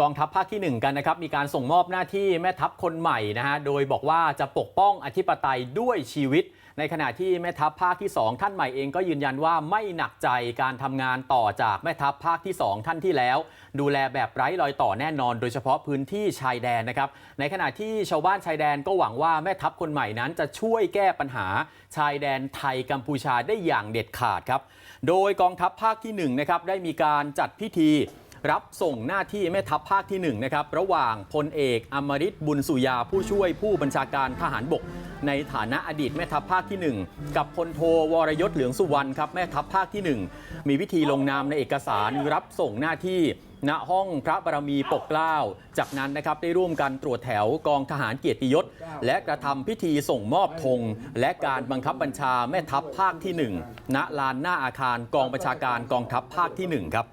กองทัพภาคที่ 1 กันนะครับ มีการส่งมอบหน้าที่แม่ทัพคนใหม่นะฮะ โดยบอกว่าจะปกป้องอธิปไตยด้วยชีวิต ในขณะที่แม่ทัพภาคที่ 2 ท่านใหม่เองก็ยืนยันว่าไม่หนักใจการทำงานต่อจากแม่ทัพภาคที่ 2 ท่านที่แล้ว ดูแลแบบไร้รอยต่อแน่นอน โดยเฉพาะพื้นที่ชายแดนนะครับ ในขณะที่ชาวบ้านชายแดนก็หวังว่าแม่ทัพคนใหม่นั้นจะช่วยแก้ปัญหาชายแดนไทยกัมพูชาได้อย่างเด็ดขาดครับ โดยกองทัพภาคที่1นะครับได้มีการจัดพิธี รับส่งหน้าที่แม่ทัพภาคที่1นะครับระหว่างพลเอกอมริตบุญสุยาผู้ช่วยผู้บัญชาการทหารบก ในฐานะอดีตแม่ทัพภาคที่ 1 กับพลโทวรยศเหลืองสุวรรณครับแม่ทัพภาคที่ 1 มีวิธีลงนามในเอกสารรับส่งหน้าที่ ณห้องพระบารมีปกเกล้า จากนั้นนะครับได้ร่วมกันตรวจแถวกองทหารเกียรติยศ และกระทำพิธีส่งมอบธงและการบังคับบัญชาแม่ทัพภาคที่ 1 ณลานหน้าอาคารกองบัญชาการกองทัพภาคที่ 1 ครับ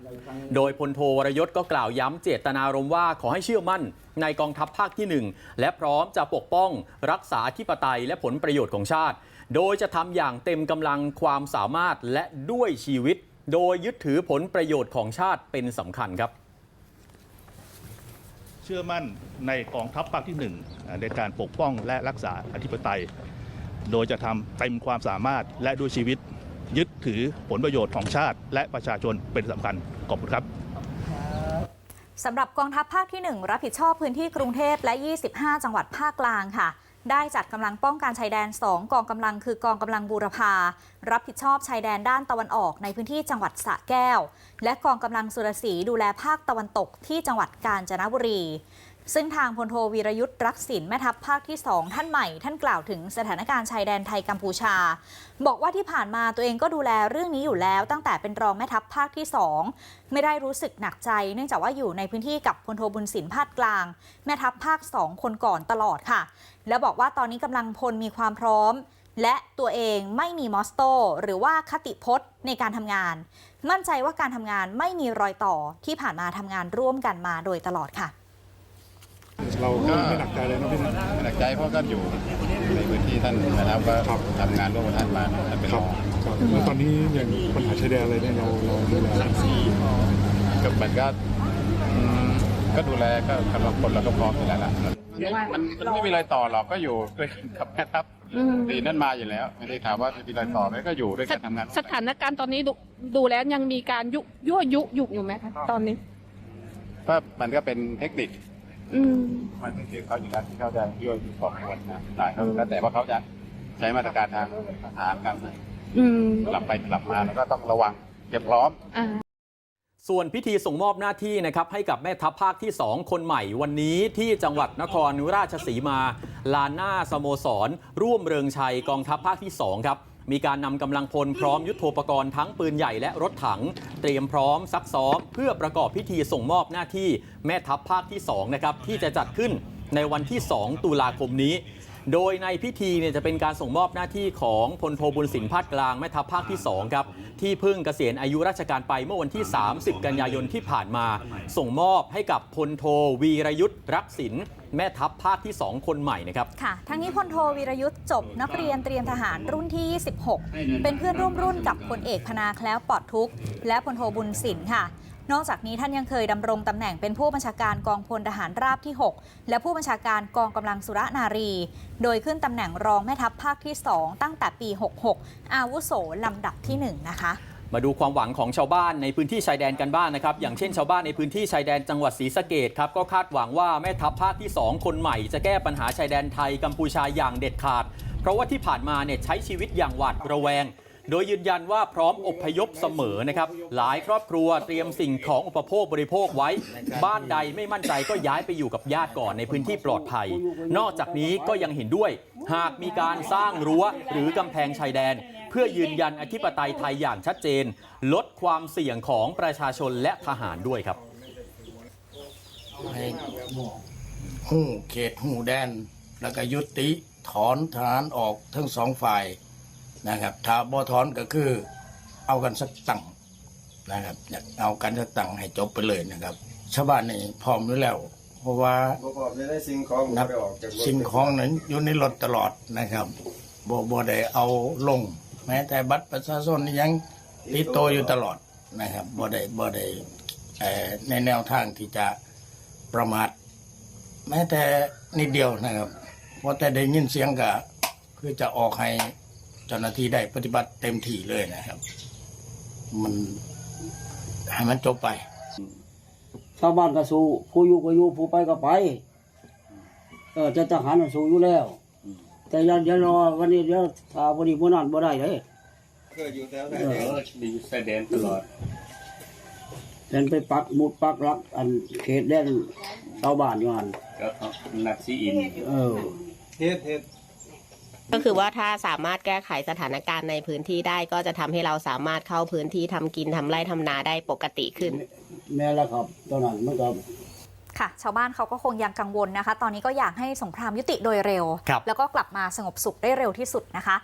โดยพลโทวรยศก็กล่าวย้ำเจตนารมณ์ว่าขอให้เชื่อมั่นในกองทัพภาคที่ 1 และพร้อมจะปกป้องรักษาธิปไตยและผลประโยชน์ของชาติ โดยจะทำอย่างเต็มกำลังความสามารถและด้วยชีวิต โดยยึดถือผลประโยชน์ของชาติเป็นสำคัญครับ เชื่อมั่นในกองทัพภาคที่หนึ่งอ่าในการปกป้องและรักษาอธิปไตย โดยจะทำเต็มความสามารถและด้วยชีวิต ยึดถือผลประโยชน์ของชาติ และประชาชนเป็นสำคัญขอบคุณครับสำหรับกองทัพภาคที่ 1 รับผิดชอบพื้นที่กรุงเทพและ 25 จังหวัดภาคกลางค่ะ ได้จัดกำลังป้องกันชายแดน 2 กองกำลังคือกองกำลังบูรพา รับผิดชอบชายแดนด้านตะวันออกในพื้นที่จังหวัดสระแก้ว และกองกำลังสุรศรีดูแลภาคตะวันตกที่จังหวัดกาญจนบุรี ซึ่งทางพลโทวีรยุทธ์รักษินแม่ทัพภาคที่ 2 ท่านใหม่ ท่านกล่าวถึงสถานการณ์ชายแดนไทยกัมพูชา บอกว่าที่ผ่านมาตัวเองก็ดูแลเรื่องนี้อยู่แล้วตั้งแต่เป็นรองแม่ทัพภาคที่ 2 ไม่ได้รู้สึกหนักใจ เนื่องจากว่าอยู่ในพื้นที่กับพลโทบุญสินภาคกลาง แม่ทัพภาค 2 คนก่อนตลอดค่ะ แล้วบอกว่าตอนนี้กำลังพลมีความพร้อมและตัวเองไม่มีมอสโต หรือว่าคติพจน์ในการทำงาน มั่นใจว่าการทำงานไม่มีรอยต่อที่ผ่านมาทำงานร่วมกันมาโดยตลอดค่ะ เราก็ไม่หนักใจเลยนะพี่นะหนักใจเพราะก็อยู่ในพื้นที่ท่านนะครับก็ครับทำงานร่วมกับท่านมาท่านเป็นครรับองครับแล้วตอนนี้อย่างปัญหาชายแดนอะไรเนี่ยเราเราดูแลก็มันก็อืมก็ดูแลก็กำลังคนเราก็พร้อมอยู่แล้วล่ะมันมันไม่มีรอยต่อหรอกก็อยู่ด้วยกันกับแม่ทัพตีนั่นมาอยู่แล้ว ไม่ได้ถามว่ามีรอยต่อไหมก็อยู่ด้วยกันทำงานร่วมสกันถานการณ์ตอนนี้ดูดูแล้วยังมีการยุยั่วยุยุอยู่ไหมคะตอนนี้ก็มันก็เป็นเทคนิค อืม มันเป็นเทคนิคเขาอยู่แล้วที่เขาจะยั่วยุก่อควรนะได้เขาแล้วแต่ว่าเขาจะใช้มาตรการทางทหารกันอืมกลับไปกลับมาแล้วก็ต้องระวังเตรียมพร้อม อ่า ส่วนพิธีส่งมอบหน้าที่นะครับให้กับแม่ทัพภาคที่ 2 คนใหม่วันนี้ที่จังหวัดนครราชสีมา ลานหน้าสโมสร ร่วมเริงชัยกองทัพภาคที่ 2 ครับ มีการนำกำลังพลพร้อมยุทโธปกรณ์ทั้งปืนใหญ่และรถถัง เตรียมพร้อมซักซ้อม เพื่อประกอบพิธีส่งมอบหน้าที่แม่ทัพภาคที่2นะครับที่จะจัดขึ้นในวันที่ 2 ตุลาคมนี้ โดยในพิธีเนี่ยจะเป็นการส่งมอบหน้าที่ของพลโทบุญสินภาคกลางแม่ทัพภาคที่2ครับที่เพิ่งเกษียณอายุราชการไปเมื่อวันที่ 30 กันยายนที่ผ่านมา ส่งมอบให้กับพลโทวีรยุทธ์รักษินแม่ทัพภาคที่ 2 คนใหม่นะครับ ค่ะ ทั้งนี้พลโทวีรยุทธ์จบนักเรียนเตรียมทหารรุ่นที่26เป็นเพื่อนร่วมรุ่นกับพลเอกพนาแคล้วปลอดทุกข์และพลโทบุญสินค่ะ นอกจากนี้ท่านยังเคยดำรงตำแหน่งเป็นผู้บัญชาการกองพลทหารราบที่ 6 และผู้บัญชาการกองกำลังสุรนารี โดยขึ้นตำแหน่งรองแม่ทัพภาคที่ 2 ตั้งแต่ปี 66 อาวุโสลำดับที่ 1 นะคะมาดูความหวังของชาวบ้านในพื้นที่ชายแดนกันบ้างนะครับ อย่างเช่นชาวบ้านในพื้นที่ชายแดนจังหวัดศรีสะเกดครับก็คาดหวังว่าแม่ทัพภาคที่ 2 คนใหม่ จะแก้ปัญหาชายแดนไทยกัมพูชาอย่างเด็ดขาด เพราะว่าที่ผ่านมาเนี่ยใช้ชีวิตอย่างหวาดระแวง โดยยืนยันว่าพร้อมอบพยพเสมอนะครับหลายครอบครัวเตรียมสิ่งของอุปโภคบริโภคไว้ บ้านใดไม่มั่นใจก็ย้ายไปอยู่กับญาติก่อนในพื้นที่ปลอดภัย นอกจากนี้ก็ยังเห็นด้วย หากมีการสร้างรั้วหรือกำแพงชายแดน เพื่อยืนยันอธิปไตยไทยอย่างชัดเจน ลดความเสี่ยงของประชาชนและทหารด้วยครับให้หูเขตหูแดน แล้วก็ยุติถอนทหารออกทั้งสองฝ่าย นะครับถ้าบ่ถอนก็คือ เอากันสักตั้งนะครับอยากเอากันสักตั้งให้จบไปเลยนะครับชาวบ้านนี่พร้อมอยู่แล้ว เพราะว่าประกอบในสิ่งของนับบ่ได้ออกจากรถสิ่งของนั้นอยู่ในรถตลอดนะครับบ่บ่ได้เอาลง แม้แต่บัตรประชาชนนี่ยังติดตัวอยู่ตลอดนะครับบ่ได้บ่ได้เอ่อในแนวทางที่จะประมาทแม้แต่นิดเดียวนะครับเพราะแต่ได้ยินเสียงก็คือจะออกให้ เจ้าหน้าที่ได้ปฏิบัติเต็มที่เลยนะครับ มันให้มันจบไปชาวบ้านก็สู้ผู้อยู่ก็อยู่ผู้ไปก็ไปเออจะทหารน่ะสู้อยู่แล้ว แต่อยังยังรอวันนี้เดี๋ยวถ้าวันนี้บ่นานบ่ได้เลยเคยอยู่แต่ดีแสดงตลอดเดินไปปักหมุดปักรัก อันเขตแดนชาวบ้านอยู่หันนักซีอิน เออ ก็คือว่าถ้าสามารถแก้ไขสถานการณ์ในพื้นที่ได้ก็จะทำให้เราสามารถเข้าพื้นที่ทำกินทำไร่ทำนาได้ปกติขึ้น แม่ละครับตอนนั้นมันก็ ค่ะ ชาวบ้านเขาก็คงยังกังวลนะคะ ตอนนี้ก็อยากให้สงครามยุติโดยเร็ว ครับ แล้วก็กลับมาสงบสุขได้เร็วที่สุดนะคะ